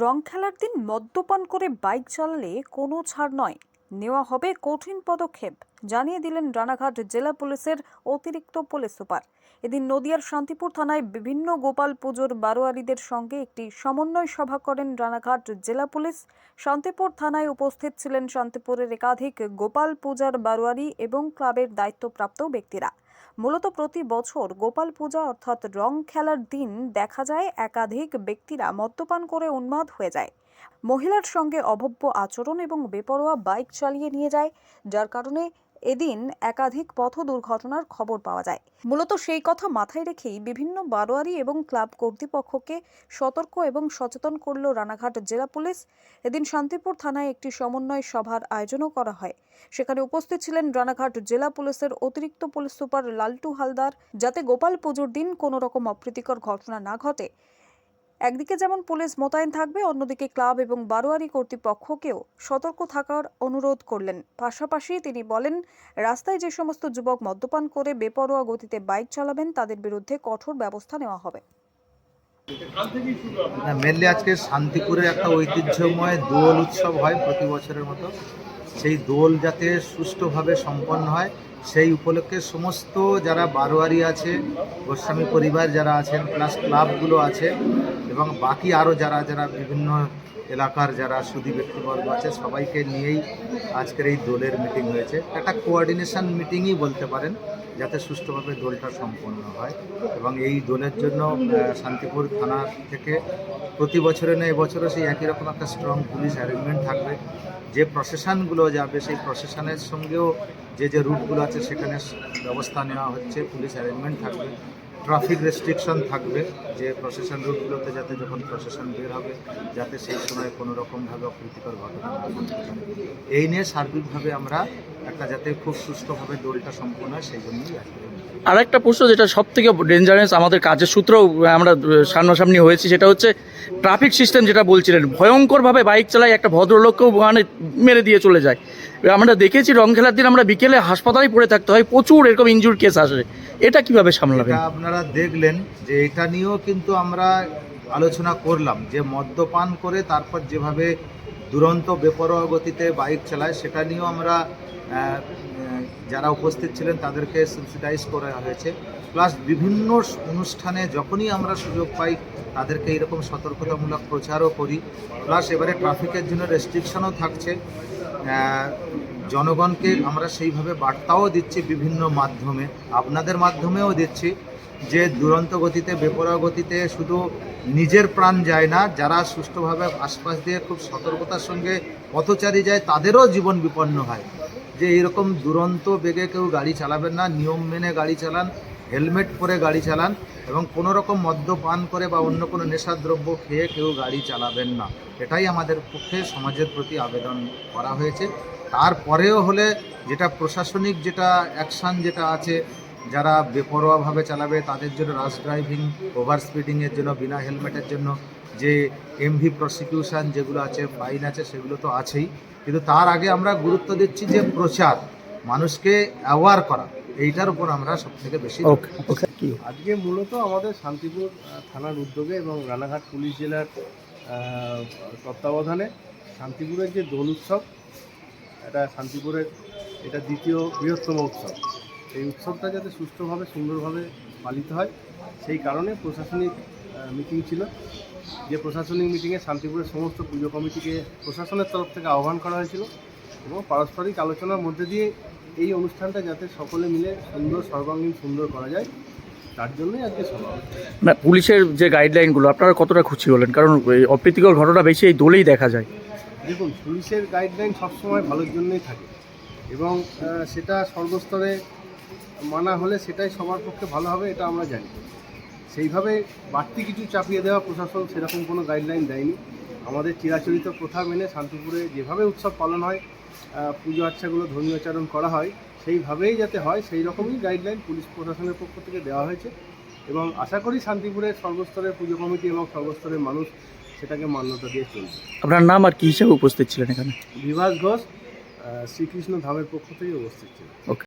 রং খেলার দিন মদ্যপান করে বাইক চালালে কোনো ছাড় নয়। নেওয়া হবে কঠিন পদক্ষেপ, জানিয়ে দিলেন রানাঘাট জেলা পুলিশের অতিরিক্ত পুলিশ সুপার। এদিন নদিয়ার শান্তিপুর থানায় বিভিন্ন গোপাল পুজোর বারোয়ারিদের সঙ্গে একটি সমন্বয় সভা করেন রানাঘাট জেলা পুলিশ। শান্তিপুর থানায় উপস্থিত ছিলেন শান্তিপুরের একাধিক গোপাল পূজার বারোয়ারি এবং ক্লাবের দায়িত্বপ্রাপ্ত ব্যক্তিরা। মূলত প্রতি বছর গোপাল পূজা অর্থাৎ রং খেলার দিন দেখা যায় একাধিক ব্যক্তিরা মদ্যপান করে উন্মাদ হয়ে যায়। মহিলার সঙ্গে অভব্য আচরণ এবং বেপরোয়া বাইক চালিয়ে নিয়ে যায়, যার কারণে এদিন একাধিক পথ দুর্ঘটনার খবর পাওয়া যায়। মূলত সেই কথা মাথায় রেখেই বিভিন্ন বারোয়ারি এবং ক্লাব কর্তৃপক্ষকে সতর্ক এবং সচেতন করল রানাঘাট জেলা পুলিশ। এদিন শান্তিপুর থানায় একটি সমন্বয় সভার আয়োজনও করা হয়। সেখানে উপস্থিত ছিলেন রানাঘাট জেলা পুলিশের অতিরিক্ত পুলিশ সুপার লালটু হালদার। যাতে গোপাল পুজোর দিন কোনো রকম অপ্রীতিকর ঘটনা না ঘটে একদিকে যেমন পুলিশ মোতায়েন থাকবে, অন্যদিকে ক্লাব এবং বারোয়ারি কর্তৃপক্ষকেও সতর্ক থাকার অনুরোধ করলেন। পাশাপাশি তিনি বলেন, রাস্তায় যে সমস্ত যুবক মদ্যপান করে বেপরোয়া গতিতে বাইক চালাবেন, তাদের বিরুদ্ধে কঠোর ব্যবস্থা নেওয়া হবে। মেনলি আজকে শান্তিপুরে একটা ঐতিহ্যময় দোল উৎসব হয় প্রতি বছরের মতো। সেই দোল যাতে সুষ্ঠুভাবে সম্পন্ন হয়, সেই উপলক্ষে সমস্ত যারা বারোয়ারি আছে, গোস্বামী পরিবার যারা আছেন প্লাস ক্লাবগুলো আছে এবং বাকি আরও যারা যারা বিভিন্ন এলাকার যারা সুদী ব্যক্তিবর্গ আছে, সবাইকে নিয়েই আজকের এই দোলের মিটিং হয়েছে। একটা কোঅর্ডিনেশন মিটিংই বলতে পারেন, যাতে সুষ্ঠুভাবে দোলটা সম্পন্ন হয়। এবং এই দোলের জন্য শান্তিপুর থানা থেকে প্রতি বছরে না, এবছরও সেই একই রকম একটা স্ট্রং পুলিশ অ্যারেঞ্জমেন্ট থাকবে। যে প্রশাসনগুলো যাবে, সেই প্রশাসনের সঙ্গেও যে যে রুটগুলো আছে, সেখানে ব্যবস্থা নেওয়া হচ্ছে পুলিশ অ্যারেঞ্জমেন্ট থাকবে। ট্রাফিক রেস্ট্রিকশন থাকবে, যে প্রসেশন রুটগুলোতে যাতে যখন প্রসেশন বের হবে, যাতে সেই সময় কোনো রকমভাবে অপ্রীতিকর ঘটনা। এই নিয়ে সার্বিকভাবে আমরা একটা যাতে খুব সুষ্ঠুভাবে দোলটা সম্পন্ন হয়, সেই জন্যই। আর একটা প্রশ্ন যেটা সব থেকে ডেঞ্জারাস আমাদের কাজের সূত্রেও আমরা সামনাসামনি হয়েছি, সেটা হচ্ছে ট্রাফিক সিস্টেম যেটা বলছিলেন, ভয়ঙ্করভাবে বাইক চালায় একটা ভদ্রলোককেও মানে মেরে দিয়ে চলে যায় আমরা দেখেছি রং খেলার দিন আমরা বিকেলে হাসপাতালে পড়ে থাকতে হয়, প্রচুর এরকম ইনজুর কেস আসে। এটা কীভাবে সামলাবেন? এটা আপনারা দেখলেন যে এটা নিয়েও কিন্তু আমরা আলোচনা করলাম যে মদ্যপান করে তারপর যেভাবে দুরন্ত বেপরোয়া গতিতে বাইক চালায়, সেটা নিয়েও আমরা যারা উপস্থিত ছিলেন তাদেরকে সেন্সিটাইজ করা হয়েছে। প্লাস বিভিন্ন অনুষ্ঠানে যখনই আমরা সুযোগ পাই, তাদেরকে এরকম সতর্কতামূলক প্রচারও করি। প্লাস এবারে ট্রাফিকের জন্য রেস্ট্রিকশনও থাকছে। জনগণকে আমরা সেইভাবে বার্তাও দিচ্ছি বিভিন্ন মাধ্যমে। আপনাদের মাধ্যমেও দিচ্ছি যে দুরন্ত গতিতে, বেপরোয়া গতিতে শুধু নিজের প্রাণ যায় না, যারা সুষ্ঠুভাবে আশপাশ দিয়ে খুব সতর্কতার সঙ্গে পথচারী যায়, তাদেরও জীবন বিপন্ন হয়। যে এরকম দুরন্ত বেগে কেউ গাড়ি চালাবেন না, নিয়ম মেনে গাড়ি চালান হেলমেট পরে গাড়ি চালান এবং কোনো রকম মদ্যপান করে বা অন্য কোনো নেশাদ্রব্য খেয়ে কেউ গাড়ি চালাবেন না। এটাই আমাদের পক্ষে সমাজের প্রতি আবেদন করা হয়েছে। তারপরেও হলে যেটা প্রশাসনিক যেটা অ্যাকশান যেটা আছে, যারা বেপরোয়াভাবে চালাবে তাদের জন্য রাশ ড্রাইভিং, ওভার স্পিডিংয়ের জন্য, বিনা হেলমেটের জন্য, যে এমভি প্রসিকিউশন যেগুলো আছে, ফাইন আছে, সেগুলো তো আছেই। কিন্তু তার আগে আমরা গুরুত্ব দিচ্ছি যে প্রচার, মানুষকে অ্যাওয়ার করা। এইটার উপর আমরা সব থেকে বেশি আজকে মূলত আমাদের শান্তিপুর থানার উদ্যোগে এবং রানাঘাট পুলিশ জেলার তত্ত্বাবধানে শান্তিপুরের যে দোল উৎসব এটা শান্তিপুরের এটা দ্বিতীয় বৃহত্তম উৎসব। এই উৎসবটা যাতে সুষ্ঠুভাবে সুন্দরভাবে পালিত হয় সেই কারণে প্রশাসনিক মিটিং ছিল। যে প্রশাসনিক মিটিংয়ে শান্তিপুরের সমস্ত পুজো কমিটিকে প্রশাসনের তরফ থেকে আহ্বান করা হয়েছিল এবং পারস্পরিক আলোচনার মধ্যে দিয়ে এই অনুষ্ঠানটা যাতে সকলে মিলে সুন্দর সর্বাঙ্গীন সুন্দর করা যায় তার জন্যই আজকে সভা না পুলিশের যে গাইডলাইনগুলো আপনারা কতটা খুশি হলেন কারণ এই অপ্রীতিকর ঘটনা বেশি এই দোলেই দেখা যায়। দেখুন পুলিশের গাইডলাইন সবসময় ভালোর জন্যই থাকে এবং সেটা সর্বস্তরে মানা হলে সেটাই সবার পক্ষে ভালো হবে এটা আমরা জানি। সেইভাবে বাড়তি কিছু চাপিয়ে দেওয়া প্রশাসন সেরকম কোনো গাইডলাইন দেয়নি। আমাদের চিরাচরিত প্রথা মেনে শান্তিপুরে যেভাবে উৎসব পালন হয় পুজো আচ্ছাগুলো ধর্মীয় আচরণ করা হয় সেইভাবেই যাতে হয় সেই রকমই গাইডলাইন পুলিশ প্রশাসনের পক্ষ থেকে দেওয়া হয়েছে। এবং আশা করি শান্তিপুরের সর্বস্তরের পুজো কমিটি এবং সর্বস্তরের মানুষ সেটাকে মান্যতা দিয়ে চলবে। আপনার নাম আর কি হিসেবে উপস্থিত ছিলেন এখানে? বিভাস ঘোষ শ্রীকৃষ্ণ ধামের পক্ষ থেকে উপস্থিত ছিলেন। ওকে